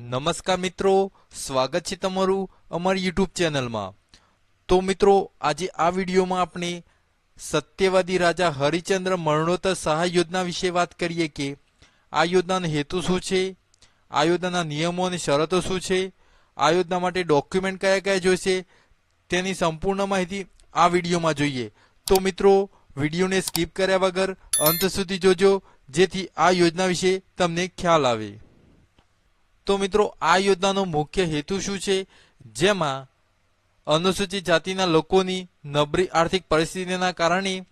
નમસ્કાર મિત્રો, સ્વાગત છે તમારું અમારી યુટ્યુબ ચેનલમાં. તો મિત્રો, આજે આ વિડીયોમાં આપણે સત્યવાદી રાજા હરિચંદ્ર મરણોત્તર સહાય યોજના વિશે વાત કરીએ કે આ યોજનાનો હેતુ શું છે, આ યોજનાના નિયમો અને શરતો શું છે, આ યોજના માટે ડોક્યુમેન્ટ કયા કયા જોઈશે, તેની સંપૂર્ણ માહિતી આ વિડીયોમાં જોઈએ. તો મિત્રો, વિડીયોને સ્કીપ કર્યા વગર અંત સુધી જોજો, જેથી આ યોજના વિશે તમને ખ્યાલ આવે. તો મિત્રો, આ યોજનાનો મુખ્ય હેતુ શું છે? જેમાં અનુસૂચિત જાતિના લોકોની નબળી આર્થિક પરિસ્થિતિના કારણે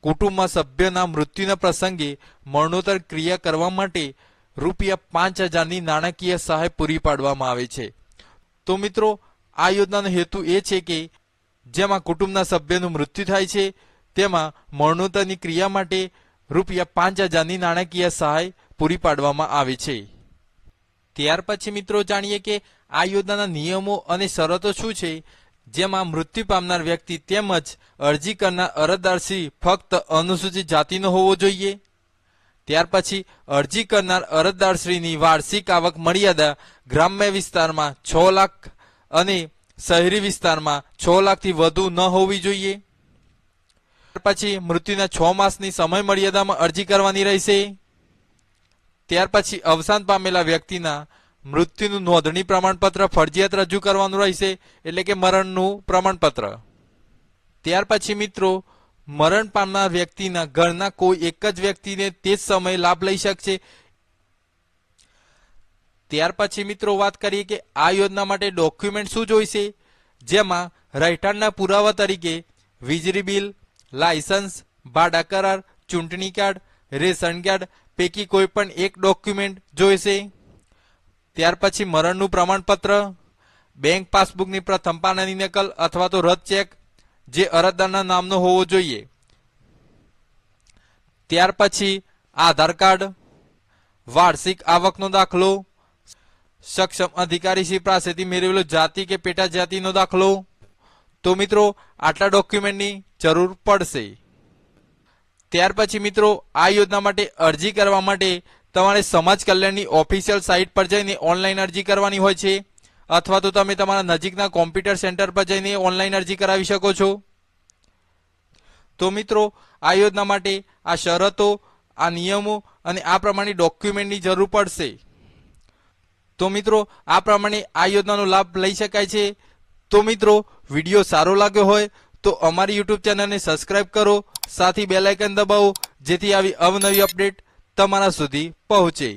કુટુંબમાં સભ્યના મૃત્યુના પ્રસંગે મરણોત્તર ક્રિયા કરવા માટે રૂપિયા પાંચ હજારની નાણાકીય સહાય પૂરી પાડવામાં આવે છે. તો મિત્રો, આ યોજનાનો હેતુ એ છે કે જેમાં કુટુંબના સભ્યનું મૃત્યુ થાય છે, તેમાં મરણોત્તરની ક્રિયા માટે રૂપિયા પાંચ હજારની નાણાકીય સહાય પૂરી પાડવામાં આવે છે. ત્યાર પછી મિત્રો જાણીએ કે આ યોજનાના નિયમો અને શરતો શું છે, જેમાં મૃત્યુ પામનાર વ્યક્તિ તેમજ અરજી કરનાર અરજદારશ્રી ફક્ત અનુસૂચિત જાતિનો હોવો જોઈએ. ત્યાર પછી અરજી કરનાર અરજદારશ્રીની વાર્ષિક આવક મર્યાદા ગ્રામ્ય વિસ્તારમાં છ લાખ અને શહેરી વિસ્તારમાં છ લાખથી વધુ ન હોવી જોઈએ. પછી મૃત્યુના છ માસની સમય મર્યાદામાં અરજી કરવાની રહેશે. ત્યાર પછી અવસાન પામેલા વ્યક્તિના મૃત્યુનું નોંધણી પ્રમાણપત્ર, ફરજિયાત રજૂ કરવાનું રહેશે, એટલે કે મરણનું પ્રમાણપત્ર. ત્યાર પછી મિત્રો, મરણ પામનાર વ્યક્તિના ઘરના કોઈ એક જ વ્યક્તિને તે જ સમયે લાભ લઈ શકશે. ત્યાર પછી મિત્રો વાત કરીએ કે આ યોજના માટે ડોક્યુમેન્ટ શું જોઈશે? જેમાં રહેઠાણના પુરાવા તરીકે વીજળી બિલ, લાયસન્સ, ભાડા કરાર, ચૂંટણી કાર્ડ, રેશન કાર્ડ પૈકી કોઈ પણ એક ડોક્યુમેન્ટ જોઈશે, ત્યાર પછી મરણનું પ્રમાણપત્ર બેંક પાસબુકની પ્રથમ પાનાની નકલ અથવા તો રદ ચેક જે અરજદારના નામનો હોવો જોઈએ. ત્યાર પછી આધાર કાર્ડ, વાર્ષિક આવકનો દાખલો, સક્ષમ અધિકારીશ્રી પાસેથી મેળવેલો જાતિ કે પેટા જાતિનો દાખલો. તો મિત્રો, આટલા ડોક્યુમેન્ટની જરૂર પડશે. ત્યાર પછી મિત્રો, આ યોજના માટે અરજી કરવા માટે તમારે સમાજ કલ્યાણની ઓફિશિયલ સાઇટ પર જઈને ઓનલાઈન અરજી કરવાની હોય છે. અથવા તો તમે તમારા નજીકના કોમ્પ્યુટર સેન્ટર પર જઈને ઓનલાઈન અરજી કરાવી શકો છો. તો મિત્રો, આ યોજના માટે આ શરતો, આ નિયમો અને આ પ્રમાણે ડોક્યુમેન્ટની જરૂર પડશે. તો મિત્રો, આ પ્રમાણે આ યોજનાનો લાભ લઈ શકાય છે. તો મિત્રો, વીડિયો સારો લાગ્યો હોય તો અમારી યુટ્યુબ ચેનલને સબસ્ક્રાઇબ કરો, સાથી બેલ દબાવો, જેથી આવી અવનવી અપડેટ તમારા સુધી પહોંચે.